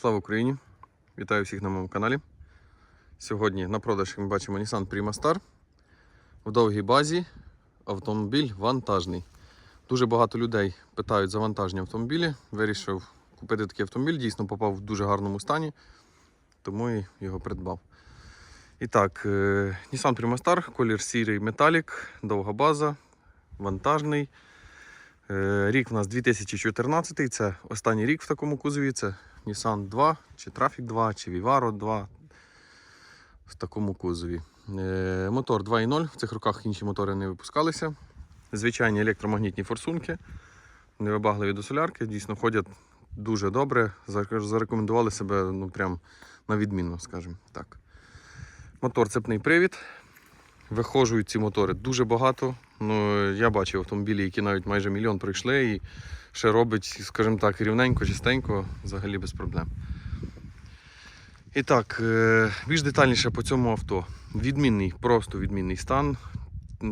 Слава Україні! Вітаю всіх на моєму каналі. Сьогодні на продаж ми бачимо Nissan Prima Star. В довгій базі автомобіль вантажний. Дуже багато людей питають за вантажні автомобілі. Вирішив купити такий автомобіль, дійсно попав в дуже гарному стані, тому і його придбав. І так, е, Nissan Prima Star, колір сірий металік, довга база, вантажний. Е, Рік у нас 2014, це останній рік в такому кузові. Це Nissan 2, чи Traffic 2, чи Vivaro 2 в такому кузові. Е, Мотор 2.0, в цих роках інші мотори не випускалися. Звичайні електромагнітні форсунки, невибагливі до солярки, дійсно ходять дуже добре. Зарекомендували себе ну, прям на відмінно, скажімо так. Мотор цепний привід. Виходжують ці мотори дуже багато. Ну, я бачив автомобілі, які навіть майже мільйон пройшли і ще робить, скажімо так, рівненько, чистенько, взагалі без проблем. І так, е, більш детальніше по цьому авто. Відмінний, просто відмінний стан.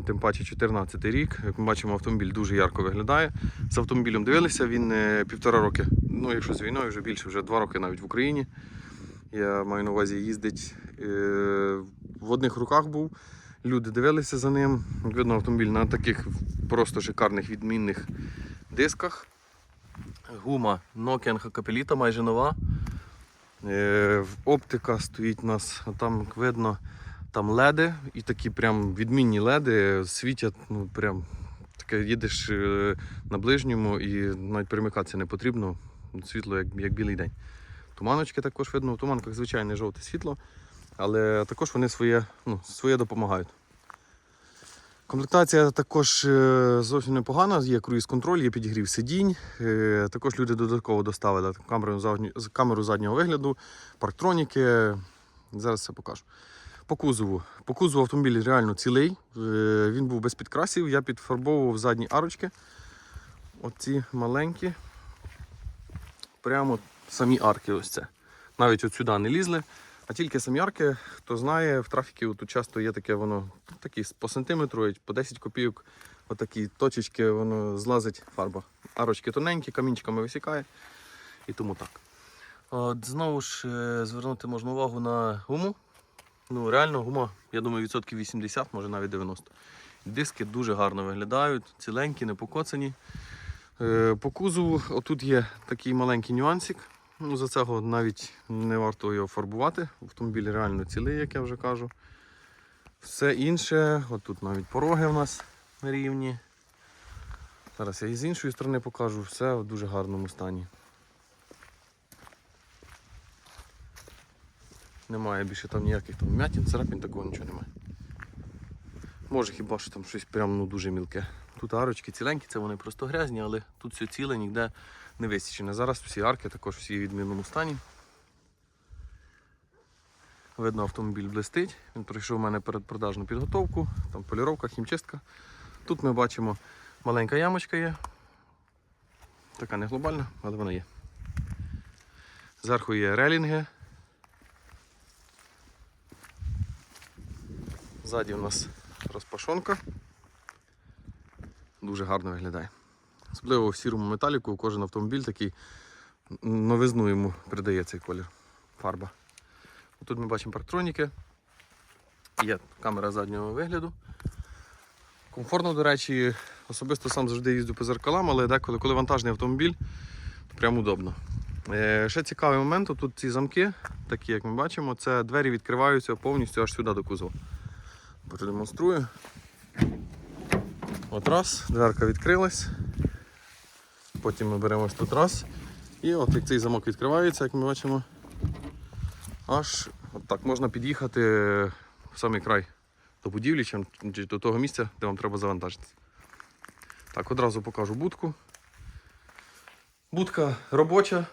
Тим паче 14 рік. Як ми бачимо, автомобіль дуже ярко виглядає. З автомобілем дивилися, він е, півтора роки, ну якщо з війною, вже більше, вже два роки навіть в Україні. Я маю на увазі їздить е, в одних руках був. Люди дивилися за ним. Видно, автомобіль на таких просто шикарних відмінних дисках. Гума Nokian Capelita майже нова. Е, Оптика стоїть у нас, а там видно, там леди і такі прям відмінні леди світять, ну прям таке їдеш е, на ближньому і навіть перемикатися не потрібно. Світло як, як білий день. Туманочки також видно, в туманках звичайне жовте світло, але також вони своє, ну, своє допомагають. Комплектація також е, зовсім непогана, є круїз-контроль, є підігрів сидінь. Е, Також люди додатково доставили камеру, заднього вигляду, парктроніки. Зараз все покажу. По кузову. По кузову автомобіль реально цілий. Е, Він був без підкрасів. Я підфарбовував задні арочки. Оці маленькі. Прямо самі арки ось це. Навіть от сюди не лізли. А тільки самі арки, хто знає, в трафіки тут часто є таке воно такі по сантиметру, по 10 копійок, отакі точечки, воно злазить фарба. Арочки тоненькі, камінчиками висікає. І тому так. От, знову ж е, звернути можна увагу на гуму. Ну, реально, гума, я думаю, відсотків 80, може навіть 90. Диски дуже гарно виглядають, ціленькі, не покоцані. Е, По кузову отут є такий маленький нюансик. Ну, за цього навіть не варто його фарбувати. Автомобіль реально цілий, як я вже кажу. Все інше, отут навіть пороги в нас рівні. Зараз я і з іншої сторони покажу, все в дуже гарному стані. Немає більше там ніяких там м'ятін, царапін, такого нічого немає. Може хіба що там щось прям ну, дуже мілке. Тут арочки ціленькі, це вони просто грязні, але тут все ціле, ніде не висічене. Зараз всі арки також всі в відмінному стані. Видно, автомобіль блистить. Він пройшов у мене передпродажну підготовку, там поліровка, хімчистка. Тут ми бачимо маленька ямочка є. Така не глобальна, але вона є. Зверху є релінги. Ззаді у нас розпашонка. Дуже гарно виглядає. Особливо в сірому металіку кожен автомобіль такий новизну йому придає цей колір фарба. Тут ми бачимо парктроніки. Є камера заднього вигляду. Комфортно, до речі, особисто сам завжди їздю по зеркалам, але деколи, коли вантажний автомобіль, то прям удобно. Е, ще цікавий момент, тут ці замки, такі як ми бачимо, це двері відкриваються повністю аж сюди до кузова. Продемонструю. От раз, дверка відкрилась. Потім ми беремо ось тут раз. І от як цей замок відкривається, як ми бачимо, аж от так можна під'їхати в самий край до будівлі, чи до того місця, де вам треба завантажитися. Так, одразу покажу будку. Будка робоча.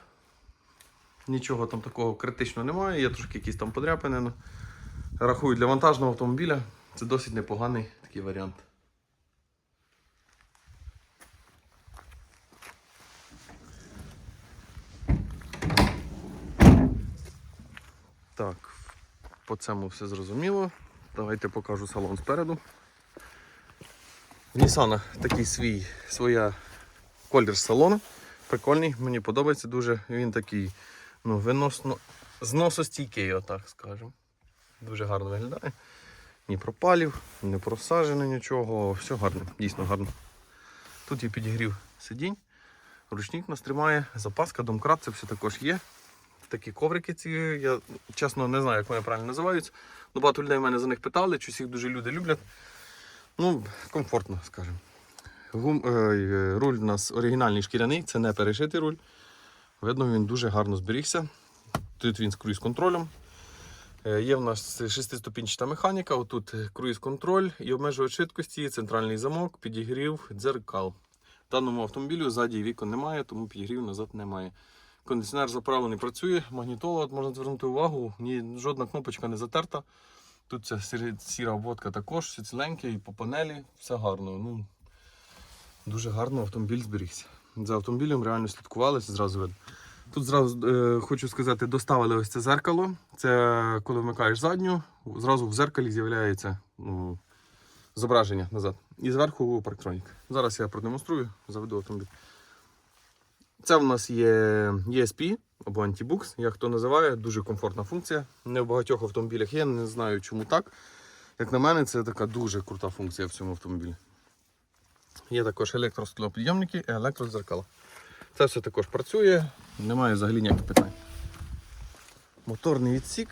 Нічого там такого критичного немає, є трошки якісь там подряпини. ну, Рахую, для вантажного автомобіля це досить непоганий такий варіант. Так, по цьому все зрозуміло. Давайте покажу салон спереду. В Nissan такий свій, своя колір салону. Прикольний, мені подобається дуже. Він такий ну, виносно, зносостійкий, отак скажемо. Дуже гарно виглядає. Ні пропалів, не просажено нічого, все гарно, дійсно гарно. Тут є підігрів сидінь, ручник нас тримає, запаска, домкрат, це все також є. Такі коврики ці, я чесно не знаю, як вони правильно називаються. Ну, багато людей мене за них питали, чи їх дуже люди люблять. Ну, комфортно, скажімо. Гум, е, е, руль у нас оригінальний шкіряний, це не перешитий руль. Видно, він дуже гарно зберігся. Тут він з круїз-контролем. Е, Є в нас шестиступінчата механіка, отут круїз-контроль і обмежувач швидкості, центральний замок, підігрів, дзеркал. В даному автомобілю ззаді вікон немає, тому підігрів назад немає. Кондиціонер заправлений працює, магнітола, можна звернути увагу, ні, жодна кнопочка не затерта. Тут ця сіра обводка також, все ціленьке і по панелі, все гарно. Ну, дуже гарно автомобіль зберігся. За автомобілем реально слідкували, це зразу видно. Тут зразу е, хочу сказати, доставили ось це зеркало. Це коли вмикаєш задню, зразу в зеркалі з'являється ну, зображення назад. І зверху парктронік. Зараз я продемонструю, заведу автомобіль. Це в нас є ESP або Antibooks, як хто називає, дуже комфортна функція. Не в багатьох автомобілях є, не знаю чому так. Як на мене, це така дуже крута функція в цьому автомобілі. Є також електросклопідйомники і електродзеркала. Це все також працює, немає взагалі ніяких питань. Моторний відсік.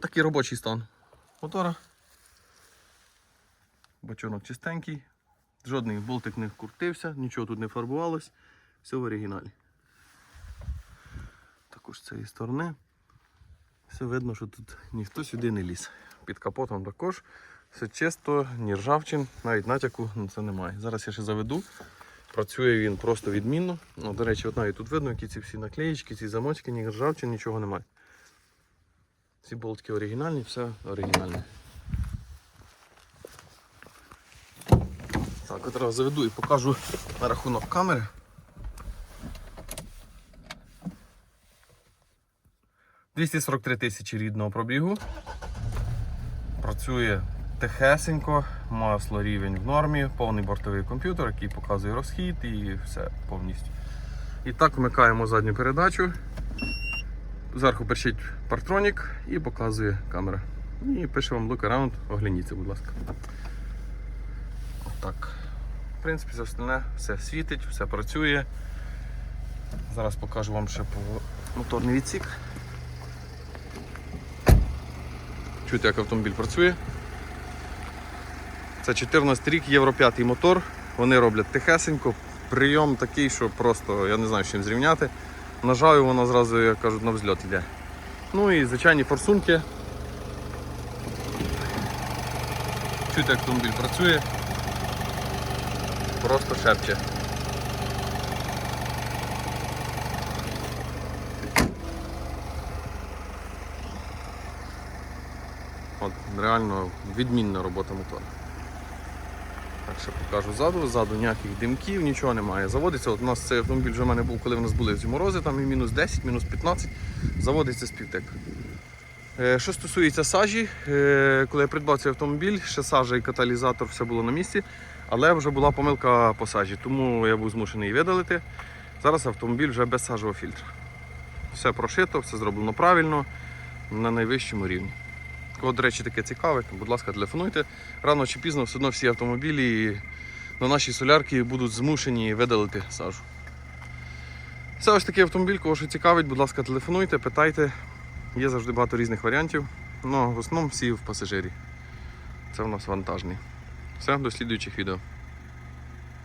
Такий робочий стан мотора. Бачонок чистенький, жодний болтик не крутився, нічого тут не фарбувалось, все в оригіналі. Також з цієї сторони. Все видно, що тут ніхто сюди не ліз. Під капотом також все чисто, ні ржавчин, навіть натяку на це немає. Зараз я ще заведу. Працює він просто відмінно. Ну, до речі, от навіть тут видно, які ці всі наклеїчки, ці замочки, ні ржавчин, нічого немає. Ці болтики оригінальні, все оригінальне. Так, заведу і покажу на рахунок камери. «243 тисячі рідного пробігу. Працює тихесенько, масло рівень в нормі, повний бортовий комп'ютер, який показує розхід і все повністю. І так вмикаємо задню передачу. Зверху перчить партронік і показує камера. І пише вам look around, огляніться, будь ласка. Отак. Принципі, все остальне все світить, все працює. Зараз покажу вам ще моторний відсік. Чути, як автомобіль працює. Це 14 рік, Євро 5 мотор. Вони роблять тихесенько. Прийом такий, що просто я не знаю, з чим зрівняти. Нажаю, воно зразу, як кажуть, на взльот йде. Ну і звичайні форсунки. Чути, як автомобіль працює. Просто шепче. От, реально відмінна робота мотора. Так ще покажу ззаду, ззаду ніяких димків, нічого немає. Заводиться, от у нас цей автомобіль вже в мене був, коли в нас були ці морози, там і мінус 10, мінус 15, заводиться з півтек. Е, Що стосується сажі, е, коли я придбав цей автомобіль, ще сажа і каталізатор, все було на місці, але вже була помилка по сажі, тому я був змушений її видалити. Зараз автомобіль вже без сажового фільтра. Все прошито, все зроблено правильно, на найвищому рівні. Кого, до речі, таке цікаве, будь ласка, телефонуйте. Рано чи пізно все одно всі автомобілі на нашій солярці будуть змушені видалити сажу. Це ось такий автомобіль, кого що цікавить, будь ласка, телефонуйте, питайте. Є завжди багато різних варіантів. Ну, в основному всі в пасажирі. Це в нас вантажний. Все, до слідуючих відео.